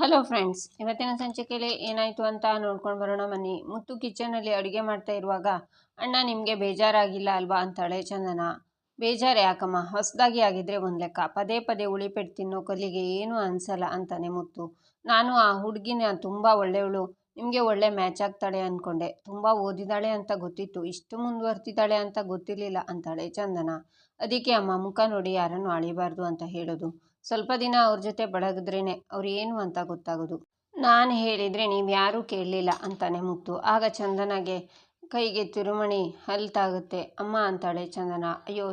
Hello friends ಇವತ್ತಿನ ಸಂಚಿಕೆಯಲ್ಲಿ ಏನಾಯಿತು ಅಂತ ನೋಡ್ಕೊಂಡು ಬರೋಣ ಮನಿ ಮುತ್ತು ಕಿಚನಲ್ಲಿ ಅಡುಗೆ ಮಾಡ್ತಾ ಇರುವಾಗ, ಅಣ್ಣ, ನಿಮಗೆ ಬೇಜಾರಾಗಿಲ್ಲ ಅಲ್ವಾ? ಅಂತಾಳೆ ಚಂದನ. ಬೇಜಾರು ಯಾಕಮ್ಮ? ಹೊಸದಾಗಿ ಆಗಿದ್ರೆ ಒಂದು ಲೆಕ್ಕ. ಪದೇ ಪದೇ ಉಳಿಪೆಟ್ಟು ತಿನ್ನೋ ಕಲ್ಲಿಗೆ ಏನೂ ಅನಿಸಲ್ಲ ಅಂತಾನೆ ಮುತ್ತು. ನಾನು ಆ ಹುಡುಗಿನ ತುಂಬ ಒಳ್ಳೆಯವಳು. ನಿಮಗೆ ಒಳ್ಳೆ ಮ್ಯಾಚ್ ಆಗ್ತಾಳೆ ಅಂದ್ಕೊಂಡೆ ತುಂಬ ಓದಿದಾಳೆ ಅಂತ ಗೊತ್ತಿತ್ತು. ಇಷ್ಟು ಮುಂದುವರ್ತಿದ್ದಾಳೆ ಅಂತ ಗೊತ್ತಿರಲಿಲ್ಲ ಅಂತಾಳೆ ಚಂದನ. ಅದಕ್ಕೆ ಅಮ್ಮ, ಮುಖ ನೋಡಿ ಯಾರನ್ನು ಅಳಿಬಾರ್ದು ಅಂತ ಹೇಳೋದು. ಸ್ವಲ್ಪ ದಿನ ಅವ್ರ ಜೊತೆ ಬಳಗಿದ್ರೇನೆ ಅವ್ರು ಏನು ಅಂತ ಗೊತ್ತಾಗೋದು. ನಾನು ಹೇಳಿದರೆ ನೀವು ಯಾರೂ ಕೇಳಲಿಲ್ಲ ಅಂತಾನೆ ಮುತ್ತು ಆಗ ಚಂದನಗೆ ಕೈಗೆ ತಿರುಮಣಿ ಹಲ್ತಾಗುತ್ತೆ ಅಮ್ಮ ಅಂತಾಳೆ ಚಂದನ. ಅಯ್ಯೋ,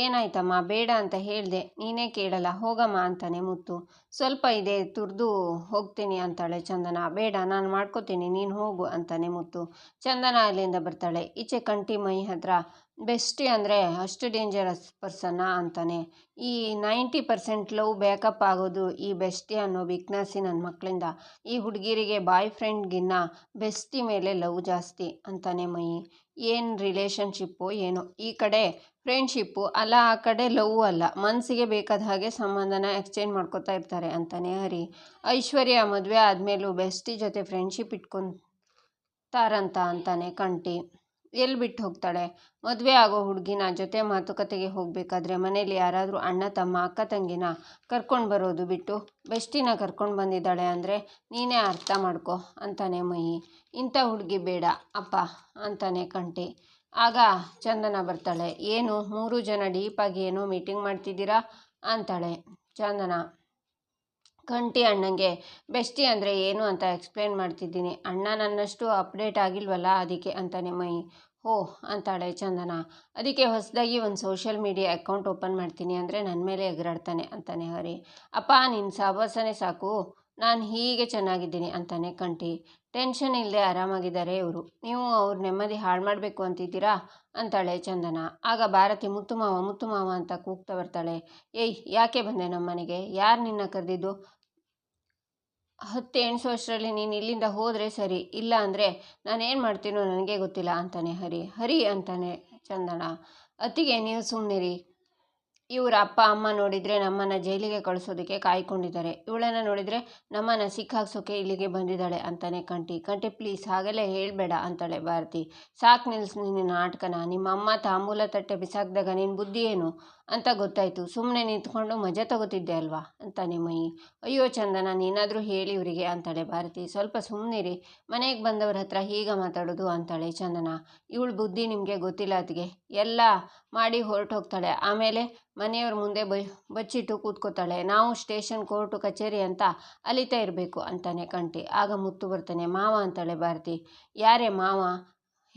ಏನಾಯ್ತಮ್ಮ? ಬೇಡ ಅಂತ ಹೇಳಿದೆ. ನೀನೇ ಕೇಳಲ್ಲ, ಹೋಗಮ್ಮ ಅಂತಾನೆ ಮುತ್ತು ಸ್ವಲ್ಪ ಇದೆ, ತುರ್ದು ಹೋಗ್ತೀನಿ ಅಂತಾಳೆ ಚಂದನ. ಬೇಡ, ನಾನು ಮಾಡ್ಕೋತೀನಿ, ನೀನು ಹೋಗು ಅಂತಾನೆ ಮುತ್ತು ಚಂದನ ಅಲ್ಲಿಂದ ಬರ್ತಾಳೆ. ಈಚೆ ಕಂಟಿ ಮೈ ಹತ್ರ ಬೆಸ್ಟಿ ಅಂದರೆ ಅಷ್ಟು ಡೇಂಜರಸ್ ಪರ್ಸನ್ನ ಅಂತಾನೆ. ಈ ನೈಂಟಿ ಪರ್ಸೆಂಟ್ ಲವ್ ಬ್ಯಾಕಪ್ ಆಗೋದು ಈ ಬೆಸ್ಟಿ ಅನ್ನೋ ವಿಕ್ನಾಸಿ ನನ್ನ ಮಕ್ಕಳಿಂದ ಈ ಹುಡುಗಿರಿಗೆ ಬಾಯ್ ಫ್ರೆಂಡ್ಗಿನ್ನ ಬೆಸ್ಟಿ ಮೇಲೆ ಲವ್ ಜಾಸ್ತಿ ಅಂತಾನೆ ಮೈ ಏನು ರಿಲೇಷನ್ಶಿಪ್ಪು ಏನು? ಈ ಕಡೆ ಫ್ರೆಂಡ್ಶಿಪ್ಪು ಅಲ್ಲ, ಆ ಕಡೆ ಲವ್ ಅಲ್ಲ. ಮನಸ್ಸಿಗೆ ಬೇಕಾದ ಹಾಗೆ ಸಂಬಂಧನ ಎಕ್ಸ್ಚೇಂಜ್ ಮಾಡ್ಕೋತಾ ಇರ್ತಾರೆ ಅಂತಾನೆ ಹರಿ. ಐಶ್ವರ್ಯ ಮದುವೆ ಆದಮೇಲೂ ಬೆಸ್ಟಿ ಜೊತೆ ಫ್ರೆಂಡ್ಶಿಪ್ ಇಟ್ಕೊಂತಾರಂತ ಅಂತಾನೆ ಕಂಟಿ. ಎಲ್ಲಿ ಬಿಟ್ಟು ಹೋಗ್ತಾಳೆ? ಮದುವೆ ಆಗೋ ಹುಡುಗಿನ ಜೊತೆ ಮಾತುಕತೆಗೆ ಹೋಗಬೇಕಾದ್ರೆ ಮನೇಲಿ ಯಾರಾದರೂ ಅಣ್ಣ, ತಮ್ಮ, ಅಕ್ಕ, ತಂಗಿನ ಕರ್ಕೊಂಡು ಬರೋದು ಬಿಟ್ಟು ಬೆಸ್ಟಿನ ಕರ್ಕೊಂಡು ಬಂದಿದ್ದಾಳೆ ಅಂದರೆ ನೀನೇ ಅರ್ಥ ಮಾಡ್ಕೊ ಅಂತಾನೆ ಮಹಿ. ಇಂಥ ಹುಡುಗಿ ಬೇಡ, ಅಪ್ಪ ಅಂತಾನೆ ಕಂಟಿ ಆಗ ಚಂದನ ಬರ್ತಾಳೆ. ಏನು, ಮೂರು ಜನ ಡೀಪಾಗಿ ಏನೋ ಮೀಟಿಂಗ್ ಮಾಡ್ತಿದ್ದೀರಾ? ಅಂತಾಳೆ ಚಂದನ. ಕಂಟಿ ಅಣ್ಣಂಗೆ, ಬೆಸ್ಟಿ ಅಂದರೆ ಏನು ಅಂತ ಎಕ್ಸ್ಪ್ಲೇನ್ ಮಾಡ್ತಿದ್ದೀನಿ. ಅಣ್ಣ ನನ್ನಷ್ಟು ಅಪ್ಡೇಟ್ ಆಗಿಲ್ವಲ್ಲ ಅದಕ್ಕೆ ಅಂತಾನೆ ಮೈ ಓ ಅಂತಾಳೆ ಚಂದನ. ಅದಕ್ಕೆ ಹೊಸದಾಗಿ ಒಂದು ಸೋಷಿಯಲ್ ಮೀಡಿಯಾ ಅಕೌಂಟ್ ಓಪನ್ ಮಾಡ್ತೀನಿ ಅಂದರೆ ನನ್ನ ಮೇಲೆ ಎಗರಾಡ್ತಾನೆ, ಅಂತಾನೆ ಹರಿ. ಅಪ್ಪ ನಿನ್ನ ಸಾಬಾಸನೇ ಸಾಕು. ನಾನು ಹೀಗೆ ಚೆನ್ನಾಗಿದ್ದೀನಿ, ಅಂತಾನೆ ಕಂಟಿ. ಟೆನ್ಷನ್ ಇಲ್ಲದೆ ಆರಾಮಾಗಿದ್ದಾರೆ ಇವರು. ನೀವು ಅವ್ರ ನೆಮ್ಮದಿ ಹಾಳು ಮಾಡಬೇಕು ಅಂತಿದ್ದೀರಾ? ಅಂತಾಳೆ ಚಂದನ. ಆಗ ಭಾರತಿ ಮುತ್ತು ಮಾವ ಮುತ್ತು ಮಾವ ಅಂತ ಕೂಗ್ತಾ ಬರ್ತಾಳೆ. ಏಯ್, ಯಾಕೆ ಬಂದೆ ನಮ್ಮ ಮನೆಗೆ ಯಾರು ನಿನ್ನ ಕರೆದಿದ್ದು? ಹತ್ತು ಎಣಿಸೋಷ್ಟರಲ್ಲಿ ನೀನು ಇಲ್ಲಿಂದ ಹೋದರೆ ಸರಿ, ಇಲ್ಲ ಅಂದರೆ ನಾನೇನು ಮಾಡ್ತೀನೋ ನನಗೆ ಗೊತ್ತಿಲ್ಲ ಅಂತಾನೆ ಹರಿ. ಹರಿ ಅಂತಾನೆ ಚಂದನ. ಅತ್ತಿಗೆ ನೀವು ಸುಮ್ಮನಿರಿ ಇವರ ಅಪ್ಪ, ಅಮ್ಮ ನೋಡಿದರೆ ನಮ್ಮನ್ನು ಜೈಲಿಗೆ ಕಳಿಸೋದಕ್ಕೆ ಕಾಯ್ಕೊಂಡಿದ್ದಾರೆ. ಇವಳನ್ನು ನೋಡಿದರೆ ನಮ್ಮನ್ನು ಸಿಕ್ಕಾಕ್ಸೋಕೆ ಇಲ್ಲಿಗೆ ಬಂದಿದ್ದಾಳೆ ಅಂತಾನೆ ಕಂಟಿ ಕಂಟಿ ಪ್ಲೀಸ್ ಹಾಗೆಲ್ಲ ಹೇಳಬೇಡ ಅಂತಾಳೆ ಭಾರತಿ. ಸಾಕು ನಿಲ್ಸು ನಿನ್ನ ನಾಟಕನ. ನಿಮ್ಮ ಅಮ್ಮ ತಾಂಬೂಲ ತಟ್ಟೆ ಬಿಸಾಕಿದಾಗ ನಿನ್ನ ಬುದ್ಧಿ ಏನು? ಅಂತ ಗೊತ್ತಾಯಿತು. ಸುಮ್ಮನೆ ನಿಂತ್ಕೊಂಡು ಮಜಾ ತಗೋತಿದ್ದೆ ಅಲ್ವಾ? ಅಂತಾನೆ ಮೈ ಅಯ್ಯೋ ಚಂದನ, ನೀನಾದರೂ ಹೇಳಿ ಇವರಿಗೆ ಅಂತಾಳೆ ಭಾರತಿ. ಸ್ವಲ್ಪ ಸುಮ್ಮನಿರಿ ಮನೆಗೆ ಬಂದವ್ರ ಹತ್ರ ಹೀಗೆ ಮಾತಾಡೋದು ಅಂತಾಳೆ ಚಂದನ. ಇವಳು ಬುದ್ಧಿ ನಿಮಗೆ ಗೊತ್ತಿಲ್ಲ ಅದಕ್ಕೆ ಎಲ್ಲ ಮಾಡಿ ಹೊರಟು ಹೋಗ್ತಾಳೆ ಆಮೇಲೆ ಮನೆಯವ್ರ ಮುಂದೆ ಬ ಬಚ್ಚಿಟ್ಟು ಕೂತ್ಕೋತಾಳೆ. ನಾವು ಸ್ಟೇಷನ್ ಕೋರ್ಟು ಕಚೇರಿ ಅಂತ ಅಲಿತಾ ಇರಬೇಕು ಅಂತಾನೆ ಕಂಟಿ. ಆಗ ಮುತ್ತು ಬರ್ತಾನೆ. ಮಾವ ಅಂತಾಳೆ ಭಾರತಿ. ಯಾರೇ ಮಾವ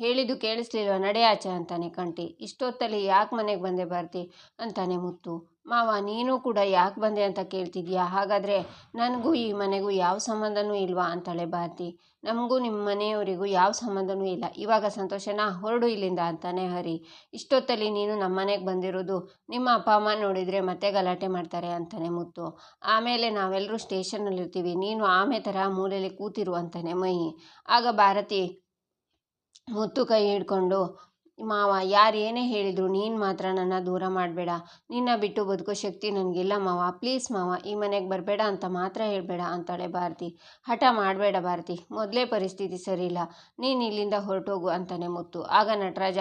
ಹೇಳಿದ್ದು ಕೇಳಿಸ್ಲಿಲ್ವ? ನಡೆಯಾಚೆ ಅಂತಾನೆ ಕಂಟಿ. ಇಷ್ಟೊತ್ತಲ್ಲಿ ಯಾಕೆ ಮನೆಗೆ ಬಂದೆ ಬರ್ತಿ? ಅಂತಾನೆ ಮುತ್ತು. ಮಾವ, ನೀನು ಕೂಡ ಯಾಕೆ ಬಂದೆ ಅಂತ ಕೇಳ್ತಿದ್ಯಾ? ಹಾಗಾದರೆ ನನಗೂ ಈ ಮನೆಗೂ ಯಾವ ಸಂಬಂಧನೂ ಇಲ್ವಾ? ಅಂತಾಳೆ ಭಾರತಿ. ನಮಗೂ ನಿಮ್ಮ ಮನೆಯವರಿಗೂ ಯಾವ ಸಂಬಂಧನೂ ಇಲ್ಲ. ಇವಾಗ ಸಂತೋಷನಾ? ಹೊರಡು ಇಲ್ಲಿಂದ ಅಂತಾನೆ ಹರಿ. ಇಷ್ಟೊತ್ತಲ್ಲಿ ನೀನು ನಮ್ಮ ಮನೆಗೆ ಬಂದಿರೋದು ನಿಮ್ಮ ಅಪ್ಪ, ಅಮ್ಮ ನೋಡಿದರೆ ಮತ್ತೆ ಗಲಾಟೆ ಮಾಡ್ತಾರೆ ಅಂತಾನೆ ಮುತ್ತು. ಆಮೇಲೆ ನಾವೆಲ್ಲರೂ ಸ್ಟೇಷನ್ನಲ್ಲಿರ್ತೀವಿ ನೀನು ಆಮೆ ಥರ ಮೂಲೆಯಲ್ಲಿ ಕೂತಿರು ಅಂತಾನೆ ಮಹಿ. ಆಗ ಭಾರತಿ ಮುತ್ತು ಕೈ ಹಿಡ್ಕೊಂಡು, ಮಾವ, ಯಾರು ಏನೇ ಹೇಳಿದ್ರು ನೀನು ಮಾತ್ರ ನನ್ನ ದೂರ ಮಾಡಬೇಡ. ನಿನ್ನ ಬಿಟ್ಟು ಬದುಕೋ ಶಕ್ತಿ ನನಗಿಲ್ಲ ಮಾವ. ಪ್ಲೀಸ್ ಮಾವ, ಈ ಮನೆಗೆ ಬರಬೇಡ ಅಂತ ಮಾತ್ರ ಹೇಳಬೇಡ ಅಂತಾಳೆ ಭಾರತಿ. ಹಠ ಮಾಡಬೇಡ ಭಾರತಿ. ಮೊದಲೇ ಪರಿಸ್ಥಿತಿ ಸರಿಯಿಲ್ಲ ನೀನು ಇಲ್ಲಿಂದ ಹೊರಟೋಗು ಅಂತಾನೆ ಮುತ್ತು. ಆಗ ನಟರಾಜ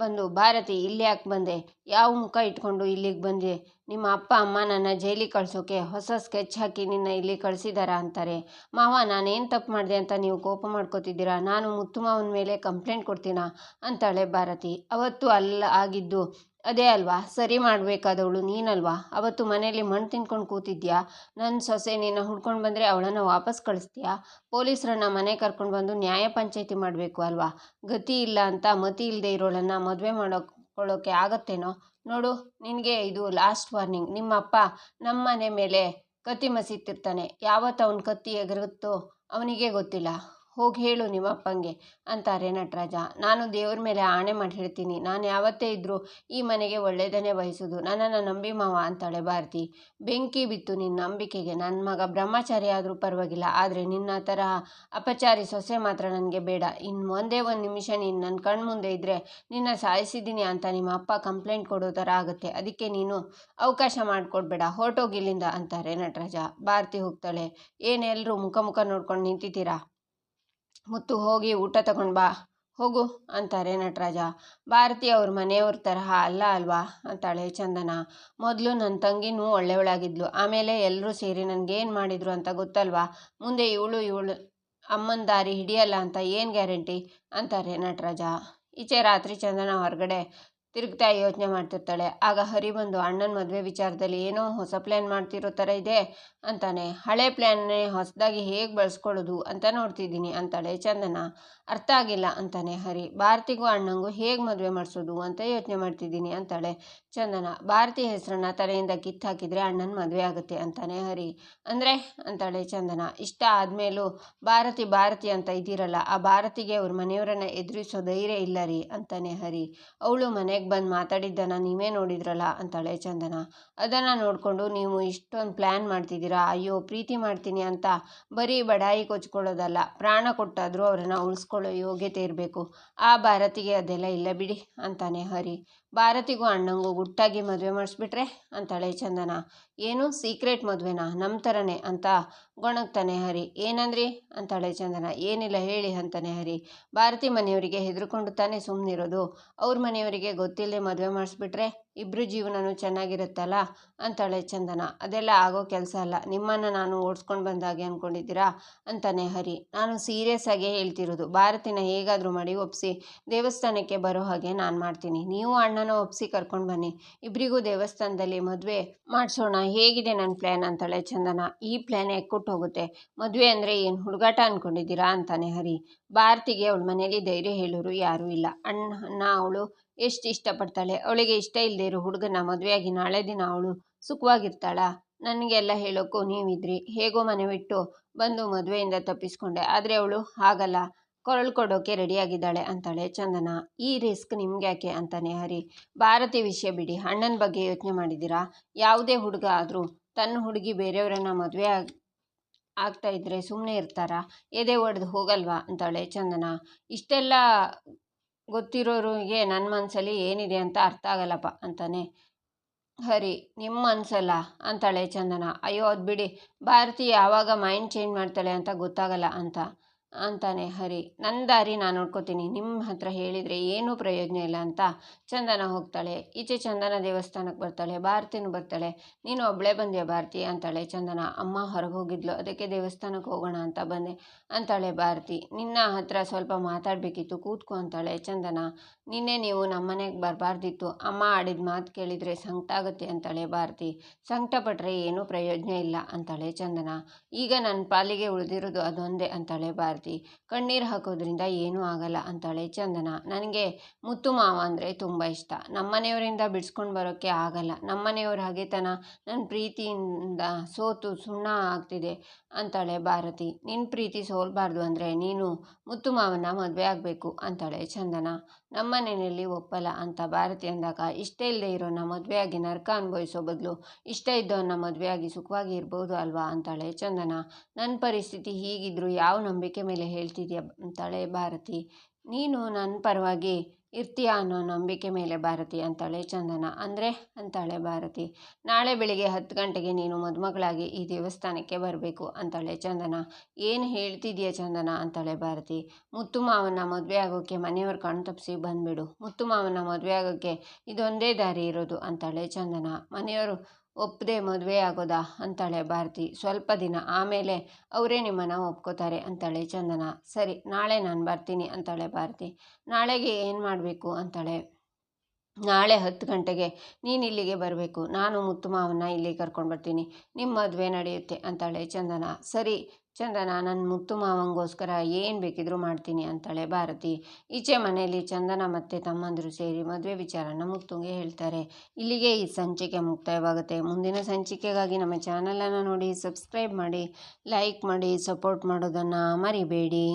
ಬಂದು, ಭಾರತಿ ಇಲ್ಲಿ ಯಾಕೆ ಬಂದೆ? ಯಾವ ಮುಖ ಇಟ್ಕೊಂಡು ಇಲ್ಲಿಗೆ ಬಂದೆ? ನಿಮ್ಮ ಅಪ್ಪ, ಅಮ್ಮ ನನ್ನ ಜೈಲಿಗೆ ಕಳ್ಸೋಕೆ ಹೊಸ ಸ್ಕೆಚ್ ಹಾಕಿ ನಿನ್ನ ಇಲ್ಲಿ ಕಳಿಸಿದಾರ ಅಂತಾರೆ. ಮಾವ, ನಾನೇನು ತಪ್ಪು ಮಾಡಿದೆ ಅಂತ ನೀವು ಕೋಪ ಮಾಡ್ಕೋತಿದ್ದೀರಾ? ನಾನು ಮುತ್ತು ಮಾವನ ಮೇಲೆ ಕಂಪ್ಲೇಂಟ್ ಕೊಡ್ತೀನಾ? ಅಂತಾಳೆ ಭಾರತಿ. ಅವತ್ತು ಅಲ್ಲ ಆಗಿದ್ದು ಅದೇ ಅಲ್ವಾ? ಸರಿ ಮಾಡಬೇಕಾದವಳು ನೀನಲ್ವಾ? ಅವತ್ತು ಮನೆಯಲ್ಲಿ ಮಣ್ಣು ತಿನ್ಕೊಂಡು ಕೂತಿದ್ಯಾ? ನನ್ನ ಸೊಸೆ ನಿನ್ನ ಹುಡ್ಕೊಂಡು ಬಂದರೆ ಅವಳನ್ನು ವಾಪಸ್ ಕಳಿಸ್ತೀಯಾ? ಪೊಲೀಸರನ್ನ ಮನೆ ಕರ್ಕೊಂಡು ಬಂದು ನ್ಯಾಯ ಪಂಚಾಯಿತಿ ಮಾಡಬೇಕು ಅಲ್ವಾ? ಗತಿ ಇಲ್ಲ ಅಂತ ಮತಿ ಇಲ್ಲದೆ ಇರೋಳನ್ನು ಮದುವೆ ಮಾಡೋಕೊಳ್ಳೋಕೆ ಆಗತ್ತೇನೋ? ನೋಡು, ನಿನಗೆ ಇದು ಲಾಸ್ಟ್ ವಾರ್ನಿಂಗ್ ನಿಮ್ಮಪ್ಪ ನಮ್ಮ ಮನೆ ಮೇಲೆ ಕತ್ತಿ ಮಸೀತಿರ್ತಾನೆ. ಯಾವತ್ತು ಅವನ ಕತ್ತಿ ಎಗರುತ್ತೋ ಅವನಿಗೆ ಗೊತ್ತಿಲ್ಲ. ಹೋಗಿ ಹೇಳು ನಿಮ್ಮ ಅಪ್ಪಂಗೆ ಅಂತಾರೆ ನಟರಾಜ. ನಾನು ದೇವ್ರ ಮೇಲೆ ಆಣೆ ಮಾಡಿ ಹೇಳ್ತೀನಿ. ನಾನು ಯಾವತ್ತೇ ಇದ್ದರೂ ಈ ಮನೆಗೆ ಒಳ್ಳೆಯದನ್ನೇ ಬಯಸೋದು. ನನ್ನನ್ನು ನಂಬಿ ಮಾವ ಅಂತಾಳೆ ಭಾರತಿ. ಬೆಂಕಿ ಬಿತ್ತು ನಿನ್ನ ನಂಬಿಕೆಗೆ. ನನ್ನ ಮಗ ಬ್ರಹ್ಮಚಾರಿ ಆದರೂ ಪರವಾಗಿಲ್ಲ. ಆದರೆ ನಿನ್ನ ಥರ ಅಪಚಾರಿ ಸೊಸೆ ಮಾತ್ರ ನನಗೆ ಬೇಡ. ಇನ್ನು ಒಂದೇ ಒಂದು ನಿಮಿಷ ನೀನು ನನ್ನ ಕಣ್ಮುಂದೆ ಇದ್ದರೆ ನಿನ್ನ ಸಾಯಿಸಿದ್ದೀನಿ ಅಂತ ನಿಮ್ಮ ಅಪ್ಪ ಕಂಪ್ಲೇಂಟ್ ಕೊಡೋ ಥರ ಆಗುತ್ತೆ. ಅದಕ್ಕೆ ನೀನು ಅವಕಾಶ ಮಾಡಿಕೊಡ್ಬೇಡ. ಹೊರಟೋಗಿಲ್ಲಿಂದ ಅಂತಾರೆ ನಟರಾಜ. ಭಾರತಿ ಹೋಗ್ತಾಳೆ. ಏನೆಲ್ಲರೂ ಮುಖ ಮುಖ ನೋಡ್ಕೊಂಡು ನಿಂತಿದ್ದೀರಾ? ಮುತ್ತು ಹೋಗಿ ಊಟ ತಗೊಂಡು ಬಾ. ಹೋಗು, ಅಂತಾರೆ ನಟರಾಜ. ಭಾರತಿ ಅವ್ರ ಮನೆಯವ್ರ ತರಹ ಅಲ್ಲ ಅಲ್ವಾ? ಅಂತಾಳೆ ಚಂದನ. ಮೊದಲು ನನ್ನ ತಂಗಿನೂ ಒಳ್ಳೆಯವಳಾಗಿದ್ಲು ಆಮೇಲೆ ಎಲ್ಲರೂ ಸೇರಿ ನನಗೇನು ಮಾಡಿದ್ರು ಅಂತ ಗೊತ್ತಲ್ವಾ? ಮುಂದೆ ಇವಳು ಇವಳು ಅಮ್ಮನ ದಾರಿ ಹಿಡಿಯಲ್ಲ ಅಂತ ಏನು ಗ್ಯಾರಂಟಿ? ಅಂತಾರೆ ನಟರಾಜ. ಈಚೆ ರಾತ್ರಿ ಚಂದನ ಹೊರಗಡೆ ತಿರುಗ್ತಾ ಯೋಚನೆ ಮಾಡ್ತಿರ್ತಾಳೆ. ಆಗ ಹರಿ ಬಂದು, ಅಣ್ಣನ ಮದುವೆ ವಿಚಾರದಲ್ಲಿ ಏನೋ ಹೊಸ ಪ್ಲ್ಯಾನ್ ಮಾಡ್ತಿರೋ ಥರ ಇದೆ ಅಂತಾನೆ. ಹಳೆ ಪ್ಲ್ಯಾನ್ನೇ ಹೊಸದಾಗಿ ಹೇಗೆ ಬಳಸ್ಕೊಳ್ಳೋದು ಅಂತ ನೋಡ್ತಿದ್ದೀನಿ ಅಂತಾಳೆ ಚಂದನ. ಅರ್ಥ ಆಗಿಲ್ಲ ಅಂತಾನೆ ಹರಿ. ಭಾರತಿಗೂ ಅಣ್ಣಂಗೂ ಹೇಗೆ ಮದುವೆ ಮಾಡಿಸೋದು ಅಂತ ಯೋಚನೆ ಮಾಡ್ತಿದ್ದೀನಿ ಅಂತಾಳೆ ಚಂದನ. ಭಾರತಿ ಹೆಸರನ್ನ ತಲೆಯಿಂದ ಕಿತ್ತು ಹಾಕಿದರೆ ಅಣ್ಣನ ಮದುವೆ ಆಗುತ್ತೆ ಅಂತಾನೆ ಹರಿ. ಅಂದರೆ? ಅಂತಾಳೆ ಚಂದನ. ಇಷ್ಟ ಆದಮೇಲೂ ಭಾರತಿ ಭಾರತಿ ಅಂತ ಇದ್ದೀರಲ್ಲ, ಆ ಭಾರತಿಗೆ ಅವ್ರ ಮನೆಯವರನ್ನ ಎದುರಿಸೋ ಧೈರ್ಯ ಇಲ್ಲ ರೀ ಅಂತಾನೆ ಹರಿ. ಅವಳು ಮನೆಗೆ ಬಂದು ಮಾತಾಡಿದ್ದನ್ನು ನೀವೇ ನೋಡಿದ್ರಲ್ಲ? ಅಂತಾಳೆ ಚಂದನ. ಅದನ್ನು ನೋಡಿಕೊಂಡು, ನೀವು ಇಷ್ಟೊಂದು ಪ್ಲ್ಯಾನ್ ಮಾಡ್ತಿದ್ದೀರಾ? ಅಯ್ಯೋ, ಪ್ರೀತಿ ಮಾಡ್ತೀನಿ ಅಂತ ಬರೀ ಬಡಾಯಿ ಕೊಚ್ಕೊಳ್ಳೋದಲ್ಲ. ಪ್ರಾಣ ಕೊಟ್ಟಾದರೂ ಅವರನ್ನು ಉಳಿಸ್ಕೊಳ್ಳೋ ಯೋಗ್ಯತೆ ಇರಬೇಕು. ಆ ಭಾರತಿಗೆ ಅದೆಲ್ಲ ಇಲ್ಲ ಬಿಡಿ, ಅಂತಾನೆ ಹರಿ. ಭಾರತಿಗೂ ಅಣ್ಣಂಗೂ ಗುಟ್ಟಾಗಿ ಮದುವೆ ಮಾಡಿಸ್ಬಿಟ್ರೆ ಅಂತಾಳೆ ಚಂದನ. ಏನು? ಸೀಕ್ರೆಟ್ ಮದುವೆನಾ? ನಮ್ಮ ಥರನೇ ಅಂತ ಗೊಣಗ್ತಾನೆ ಹರಿ. ಏನಂದ್ರಿ? ಅಂತಾಳೆ ಚಂದನ. ಏನಿಲ್ಲ, ಹೇಳಿ ಅಂತಾನೆ ಹರಿ. ಭಾರತಿ ಮನೆಯವರಿಗೆ ಹೆದರ್ಕೊಂಡು ತಾನೇ ಸುಮ್ಮನಿರೋದು ಅವ್ರ ಮನೆಯವರಿಗೆ ಗೊತ್ತಿಲ್ಲದೆ ಮದುವೆ ಮಾಡಿಸ್ಬಿಟ್ರೆ ಇಬ್ಬರು ಜೀವನವೂ ಚೆನ್ನಾಗಿರುತ್ತಲ್ಲ? ಅಂತಾಳೆ ಚಂದನ. ಅದೆಲ್ಲ ಆಗೋ ಕೆಲಸ ಅಲ್ಲ. ನಿಮ್ಮನ್ನು ನಾನು ಓಡಿಸ್ಕೊಂಡು ಬಂದಾಗೆ ಅಂದ್ಕೊಂಡಿದ್ದೀರಾ ಅಂತಾನೆ ಹರಿ. ನಾನು ಸೀರಿಯಸ್ ಆಗಿ ಹೇಳ್ತಿರೋದು. ಭಾರತಿನ ಹೇಗಾದರೂ ಮಾಡಿ ಒಪ್ಪಿಸಿ ದೇವಸ್ಥಾನಕ್ಕೆ ಬರೋ ಹಾಗೆ ನಾನು ಮಾಡ್ತೀನಿ. ನೀವು ಅಣ್ಣನ ಒಪ್ಪಿಸಿ ಕರ್ಕೊಂಡು ಬನ್ನಿ. ಇಬ್ಬರಿಗೂ ದೇವಸ್ಥಾನದಲ್ಲಿ ಮದುವೆ ಮಾಡಿಸೋಣ. ಹೇಗಿದೆ ನನ್ನ ಪ್ಲ್ಯಾನ್ ಅಂತಾಳೆ ಚಂದನ. ಈ ಪ್ಲ್ಯಾನ್ ಎಕ್ಕುಟ್ಟು ಹೋಗುತ್ತೆ. ಮದುವೆ ಅಂದರೆ ಏನು ಹುಡುಗಾಟ ಅಂದ್ಕೊಂಡಿದ್ದೀರಾ ಅಂತಾನೆ ಹರಿ. ಭಾರತಿಗೆ ಅವಳ ಮನೇಲಿ ಧೈರ್ಯ ಹೇಳೋರು ಯಾರೂ ಇಲ್ಲ. ಅಣ್ಣ ಅಣ್ಣ, ಅವಳು ಎಷ್ಟು ಇಷ್ಟಪಡ್ತಾಳೆ? ಅವಳಿಗೆ ಇಷ್ಟ ಇಲ್ಲದೆ ಇರೋ ಹುಡುಗನ ಮದುವೆಯಾಗಿ ನಾಳೆ ದಿನ ಅವಳು ಸುಖವಾಗಿರ್ತಾಳ? ನನಗೆಲ್ಲ ಹೇಳೋಕ್ಕೂ ನೀವಿದ್ರಿ. ಹೇಗೋ ಮನೆ ಬಿಟ್ಟು ಬಂದು ಮದುವೆಯಿಂದ ತಪ್ಪಿಸ್ಕೊಂಡೆ. ಆದರೆ ಅವಳು ಹಾಗಲ್ಲ. ಕೊರಳು ಕೊಡೋಕೆ ರೆಡಿಯಾಗಿದ್ದಾಳೆ ಅಂತಾಳೆ ಚಂದನ. ಈ ರಿಸ್ಕ್ ನಿಮ್ಗೆ ಯಾಕೆ ಅಂತಾನೆ ಹರಿ. ಭಾರತಿ ವಿಷಯ ಬಿಡಿ. ಅಣ್ಣನ ಬಗ್ಗೆ ಯೋಚನೆ ಮಾಡಿದ್ದೀರಾ? ಯಾವುದೇ ಹುಡುಗ ಆದರೂ ತನ್ನ ಹುಡುಗಿ ಬೇರೆಯವರನ್ನ ಮದುವೆ ಆಗಿ, ಆಗ್ತಾ ಇದ್ರೆ ಸುಮ್ಮನೆ ಇರ್ತಾರಾ? ಎದೆ ಒಡೆದು ಹೋಗಲ್ವಾ? ಅಂತಾಳೆ ಚಂದನ. ಇಷ್ಟೆಲ್ಲ ಗೊತ್ತಿರೋರಿಗೆ ನನ್ನ ಮನಸ್ಸಲ್ಲಿ ಏನಿದೆ ಅಂತ ಅರ್ಥ ಆಗಲ್ಲಪ್ಪ ಅಂತಾನೆ. ಹರಿ ನಿಮ್ಮ ಮನಸ್ಸಲ್ಲ ಅಂತಾಳೆ ಚಂದನ. ಅಯ್ಯೋ ಅದು ಬಿಡಿ ಭಾರತಿ ಯಾವಾಗ ಮೈಂಡ್ ಚೇಂಜ್ ಮಾಡ್ತಾಳೆ ಅಂತ ಗೊತ್ತಾಗಲ್ಲ ಅಂತ. ಅಂತಾನೆ, ಹರಿ ನನ್ನ ದಾರಿ ನಾನು ನೋಡ್ಕೋತೀನಿ. ನಿಮ್ಮ ಹತ್ರ ಹೇಳಿದರೆ ಏನೂ ಪ್ರಯೋಜನ ಇಲ್ಲ ಅಂತ ಚಂದನ ಹೋಗ್ತಾಳೆ. ಈಚೆ ಚಂದನ ದೇವಸ್ಥಾನಕ್ಕೆ ಬರ್ತಾಳೆ, ಭಾರತಿನೂ ಬರ್ತಾಳೆ. ನೀನು ಒಬ್ಬಳೇ ಬಂದೆ ಭಾರತಿ? ಅಂತಾಳೆ ಚಂದನ. ಅಮ್ಮ ಹೊರಗೆ ಹೋಗಿದ್ಲು, ಅದಕ್ಕೆ ದೇವಸ್ಥಾನಕ್ಕೆ ಹೋಗೋಣ ಅಂತ ಬಂದೆ, ಅಂತಾಳೆ ಭಾರತಿ. ನಿನ್ನ ಹತ್ರ ಸ್ವಲ್ಪ ಮಾತಾಡಬೇಕಿತ್ತು, ಕೂತ್ಕೊ, ಅಂತಾಳೆ ಚಂದನ. ನಿನ್ನೆ ನೀವು ನಮ್ಮನೆಗೆ ಬರಬಾರ್ದಿತ್ತು. ಅಮ್ಮ ಆಡಿದ ಮಾತು ಕೇಳಿದರೆ ಸಂಕಟ ಆಗುತ್ತೆ, ಅಂತಾಳೆ ಭಾರತಿ. ಸಂಕಟಪಟ್ಟರೆ ಏನೂ ಪ್ರಯೋಜನ ಇಲ್ಲ, ಅಂತಾಳೆ ಚಂದನ. ಈಗ ನನ್ನ ಪಾಲಿಗೆ ಉಳಿದಿರೋದು ಅದೊಂದೇ, ಅಂತಾಳೆ ಭಾರತಿ. ಕಣ್ಣೀರು ಹಾಕೋದ್ರಿಂದ ಏನೂ ಆಗಲ್ಲ ಅಂತಾಳೆ ಚಂದನ. ನನಗೆ ಮುತ್ತು ಮಾವ ಅಂದರೆ ತುಂಬ ಇಷ್ಟ. ನಮ್ಮನೆಯವರಿಂದ ಬಿಡಿಸ್ಕೊಂಡು ಬರೋಕ್ಕೆ ಆಗಲ್ಲ. ನಮ್ಮನೆಯವ್ರ ಹಾಗೆತನ ನನ್ನ ಪ್ರೀತಿಯಿಂದ ಸೋತು ಸುಣ್ಣ ಆಗ್ತಿದೆ ಅಂತಾಳೆ ಭಾರತಿ. ನಿನ್ನ ಪ್ರೀತಿ ಸೋಲ್ಬಾರ್ದು ಅಂದರೆ ನೀನು ಮುತ್ತು ಮಾವನ ಮದುವೆ ಆಗಬೇಕು ಅಂತಾಳೆ ಚಂದನ. ನಮ್ಮನೆಯಲ್ಲಿ ಒಪ್ಪಲ್ಲ ಅಂತ ಭಾರತಿ ಅಂದಾಗ, ಇಷ್ಟ ಇಲ್ಲದೆ ಇರೋನ ಮದುವೆಯಾಗಿ ನರಕ ಅನುಭವಿಸೋ ಬದಲು ಇಷ್ಟ ಇದ್ದವನ್ನ ಮದುವೆಯಾಗಿ ಸುಖವಾಗಿ ಇರ್ಬೋದು ಅಲ್ವಾ ಅಂತಾಳೆ ಚಂದನ. ನನ್ನ ಪರಿಸ್ಥಿತಿ ಹೀಗಿದ್ರು ಯಾವ ನಂಬಿಕೆ ಮೇಲೆ ಹೇಳ್ತಿದ್ಯಾ ಅಂತಾಳೆ ಭಾರತಿ. ನೀನು ನನ್ನ ಪರವಾಗಿ ಇರ್ತೀಯ ಅನ್ನೋ ನಂಬಿಕೆ ಮೇಲೆ ಭಾರತಿ ಅಂತಾಳೆ ಚಂದನ. ಅಂದರೆ? ಅಂತಾಳೆ ಭಾರತಿ. ನಾಳೆ ಬೆಳಿಗ್ಗೆ ಹತ್ತು ಗಂಟೆಗೆ ನೀನು ಮದುಮಗಳಾಗಿ ಈ ದೇವಸ್ಥಾನಕ್ಕೆ ಬರಬೇಕು, ಅಂತಾಳೆ ಚಂದನ. ಏನು ಹೇಳ್ತಿದೀಯ ಚಂದನ? ಅಂತಾಳೆ ಭಾರತಿ. ಮುತ್ತು ಮಾವನ ಮದುವೆ ಆಗೋಕ್ಕೆ ಮನೆಯವ್ರ ಕಣ್ಣು ತಪ್ಪಿಸಿ ಬಂದುಬಿಡು. ಮುತ್ತು ಮಾವನ ಮದುವೆ ಆಗೋಕ್ಕೆ ಇದೊಂದೇ ದಾರಿ ಇರೋದು, ಅಂತಾಳೆ ಚಂದನ. ಮನೆಯವರು ಒಪ್ಪದೆ ಮದುವೆ ಆಗೋದಾ? ಅಂತಾಳೆ ಭಾರತಿ. ಸ್ವಲ್ಪ ದಿನ. ಆಮೇಲೆ ಅವರೇ ನಿಮ್ಮನ್ನು ಒಪ್ಕೋತಾರೆ, ಅಂತಾಳೆ ಚಂದನ. ಸರಿ, ನಾಳೆ ನಾನು ಬರ್ತೀನಿ, ಅಂತಾಳೆ ಭಾರತಿ. ನಾಳೆಗೆ ಏನು ಮಾಡಬೇಕು? ಅಂತಾಳೆ. ನಾಳೆ ಹತ್ತು ಗಂಟೆಗೆ ನೀನು ಇಲ್ಲಿಗೆ ಬರಬೇಕು. ನಾನು ಮುತ್ತು ಮಾವನ್ನ ಇಲ್ಲಿಗೆ ಕರ್ಕೊಂಡು ಬರ್ತೀನಿ. ನಿಮ್ಮ ಮದುವೆ ನಡೆಯುತ್ತೆ, ಅಂತಾಳೆ ಚಂದನ. ಸರಿ ಚಂದನ ನನ್ನ ಮುತ್ತು ಮಾವಂಗೋಸ್ಕರ ಏನು ಬೇಕಿದ್ರೂ ಮಾಡ್ತೀನಿ ಅಂತಾಳೆ ಭಾರತಿ. ಈಚೆ ಮನೆಯಲ್ಲಿ ಚಂದನ ಮತ್ತು ತಮ್ಮಂದರು ಸೇರಿ ಮದುವೆ ವಿಚಾರನ ಮುತ್ತುಂಗೆ ಹೇಳ್ತಾರೆ. ಇಲ್ಲಿಗೆ ಈ ಸಂಚಿಕೆ ಮುಕ್ತಾಯವಾಗುತ್ತೆ. ಮುಂದಿನ ಸಂಚಿಕೆಗಾಗಿ ನಮ್ಮ ಚಾನಲನ್ನು ನೋಡಿ ಸಬ್ಸ್ಕ್ರೈಬ್ ಮಾಡಿ, ಲೈಕ್ ಮಾಡಿ, ಸಪೋರ್ಟ್ ಮಾಡೋದನ್ನು ಮರಿಬೇಡಿ.